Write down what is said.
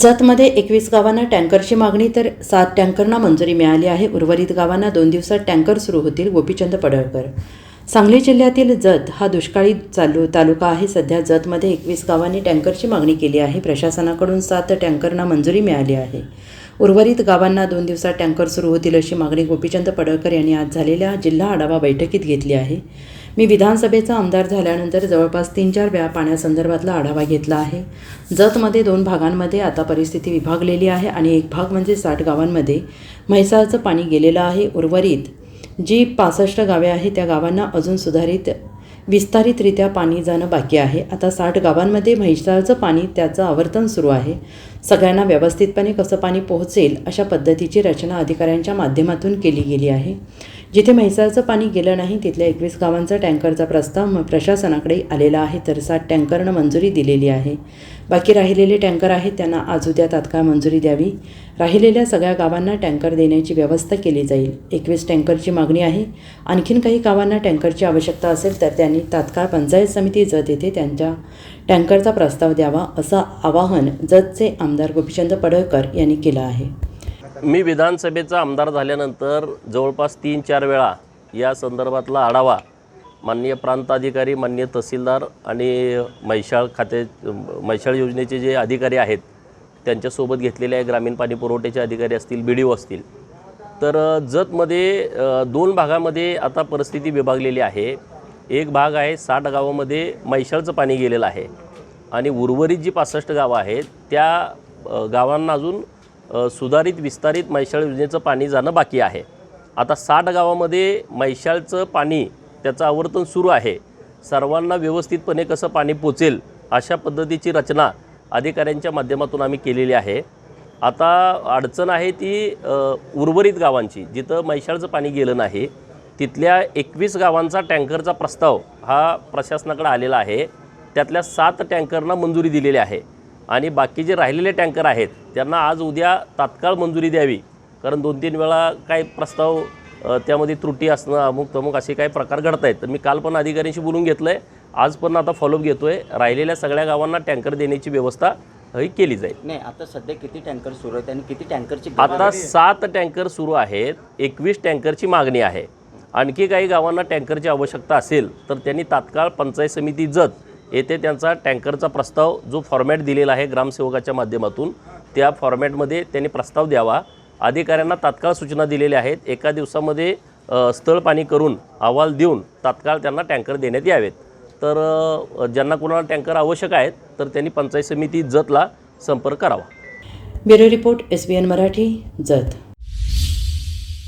जतमध्ये एकवीस गावांना टँकरची मागणी तर सात टँकरना मंजुरी मिळाली आहे. उर्वरित गावांना दोन दिवसात टँकर सुरू होतील गोपीचंद पडळकर. सांगली जिल्ह्यातील जत हा दुष्काळी चालू तालुका आहे. सध्या जतमध्ये एकवीस गावांनी टँकरची मागणी केली आहे. प्रशासनाकडून सात टँकरना मंजुरी मिळाली आहे. उर्वरित गावांना दोन दिवसात टँकर सुरू होतील अशी मागणी गोपीचंद पडळकर यांनी आज झालेल्या जिल्हा आढावा बैठकीत घेतली आहे. मी विधानसभेचा आमदार झाल्यानंतर जवळपास तीन चार वेळा पाण्यासंदर्भातला आढावा घेतला आहे. जतमध्ये दोन भागांमध्ये आता परिस्थिती विभागलेली आहे आणि एक भाग म्हणजे साठ गावांमध्ये म्हैसाळचं पाणी गेलेलं आहे उर्वरित. जी पासष्ट गावे आहेत त्या गावांना अजून सुधारित विस्तारितरित्या पाणी जाणं बाकी आहे. आता साठ गावांमध्ये म्हैसाळचं पाणी त्याचं आवर्तन सुरू आहे. सगळ्यांना व्यवस्थितपणे कसं पाणी पोहोचेल अशा पद्धतीची रचना अधिकाऱ्यांच्या माध्यमातून केली गेली आहे. जिथे म्हैसाळचं पाणी गेलं नाही तिथल्या एकवीस गावांचा टँकरचा प्रस्ताव म- प्रशासनाकडे आलेला आहे तर सात टँकरनं मंजुरी दिलेली आहे. बाकी राहिलेले टँकर आहेत त्यांना आज उद्या तात्काळ मंजुरी द्यावी. राहिलेल्या सगळ्या गावांना टँकर देण्याची व्यवस्था केली जाईल. एकवीस टँकरची मागणी आहे. आणखीन काही गावांना टँकरची आवश्यकता असेल तर त्यांनी तात्काळ पंचायत समिती जत येथे त्यांच्या टँकरचा प्रस्ताव द्यावा असं आवाहन जतचे आमदार गोपीचंद पडळकर यांनी केलं आहे. मी विधानसभेचा आमदार झाल्यानंतर जवळपास तीन चार वेळा या संदर्भातला आढावा माननीय प्रांताधिकारी माननीय तहसीलदार आणि म्हैशाळ खाते म्हैशाळ योजनेचे जे अधिकारी आहेत त्यांच्यासोबत घेतलेले आहे ग्रामीण पाणी पुरवठ्याचे अधिकारी असतील बी डी ओ असतील. तर जतमध्ये दोन भागामध्ये आता परिस्थिती विभागलेली आहे. एक भाग आहे साठ गावामध्ये मैशाळचं पाणी गेलेलं आहे. आणि उर्वरित जी पासष्ट गावं आहेत त्या गावांना अजून सुधारित विस्तारित मैशाळ योजनेचं पाणी जाणं बाकी आहे. आता साठ गावामध्ये मैशाळचं पाणी त्याचं आवर्तन सुरू आहे. सर्वांना व्यवस्थितपणे कसं पाणी पोचेल अशा पद्धतीची रचना अधिकाऱ्यांच्या माध्यमातून आम्ही केलेली आहे. आता अडचण आहे ती उर्वरित गावांची जिथं मैशाळचं पाणी गेलं नाही. तिथल्या एकवीस गावांचा टँकरचा प्रस्ताव हा प्रशासनाकडे आलेला आहे. त्यातल्या सात टँकरना मंजुरी दिलेली आहे. आणि बाकी जे राहिलेले टँकर आहेत त्यांना आज उद्या तात्काळ मंजुरी द्यावी. कारण दोन तीन वेळा काय प्रस्ताव त्यामध्ये त्रुटी असणं अमुक तमुक असे काही प्रकार घडत आहेत तर मी काल पण अधिकाऱ्यांशी बोलून घेतलं आहे आज पण आता फॉलोअप घेतो आहे राहिलेल्या सगळ्या गावांना टँकर देण्याची व्यवस्था ही केली जाईल. नाही आता सध्या किती टँकर सुरू आहेत आणि किती टँकरची आता सात टँकर सुरू आहेत. एकवीस टँकरची मागणी आहे. आणखी काही गावांना टँकरची आवश्यकता असेल तर त्यांनी तात्काळ पंचायत समिती जत येथे त्यांचा टँकरचा प्रस्ताव जो फॉर्मॅट दिलेला आहे ग्रामसेवकाच्या माध्यमातून त्या फॉर्मॅटमध्ये त्यांनी प्रस्ताव द्यावा. अधिकाऱ्यांना तात्काळ सूचना दिलेल्या आहेत. एका दिवसामध्ये स्थळ पाणी करून अहवाल देऊन तात्काळ त्यांना टँकर देण्यात यावेत. तर ज्यांना कोणाला टँकर आवश्यक आहेत तर त्यांनी पंचायत समिती जतला संपर्क करावा. Bureau report S B N Marathi Jath.